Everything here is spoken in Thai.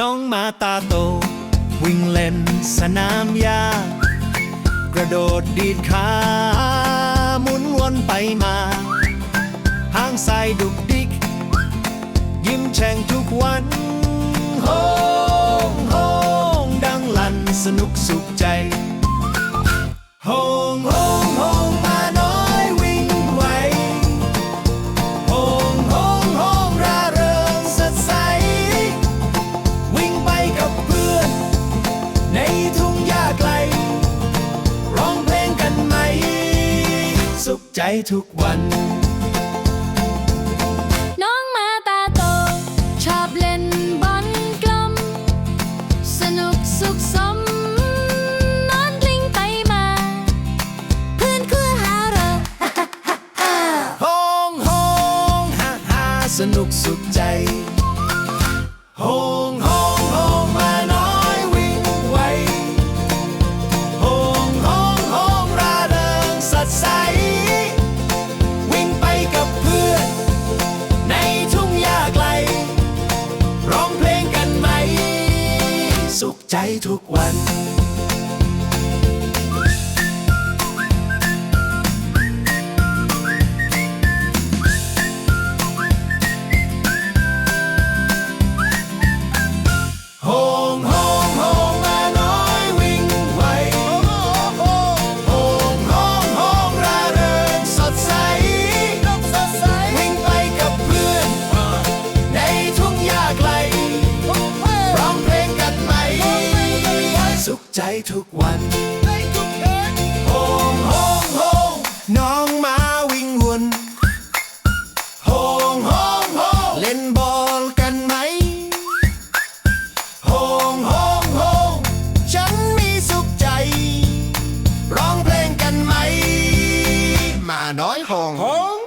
น้องมาตาโต วิ่งเล่นสนามหญ้ากระโดดดีดขาหมุนวนไปมาหางใสดุกดิก ยิ้มแฉ่งทุกวันโฮงโฮงดังลั่นสนุกสุขใจ ใจทุกวัน น้องมาตาโต ชอบเล่นบอลกลม สนุกสุขสมนอนกลิ้งไปมา เพื่อนคือหาเราโฮงโฮงฮ่าฮ่าสนุกสุขใจ โฮงโฮง ใจทุกวัน ใจทุกวันโฮงโฮงโฮงน้องมาวิ่งวนโฮงโฮงโฮงเล่นบอลกันไหมโฮงโฮงโฮงฉันมีสุขใจ ร้องเพลงกันไหม มาน้อยโฮงโฮง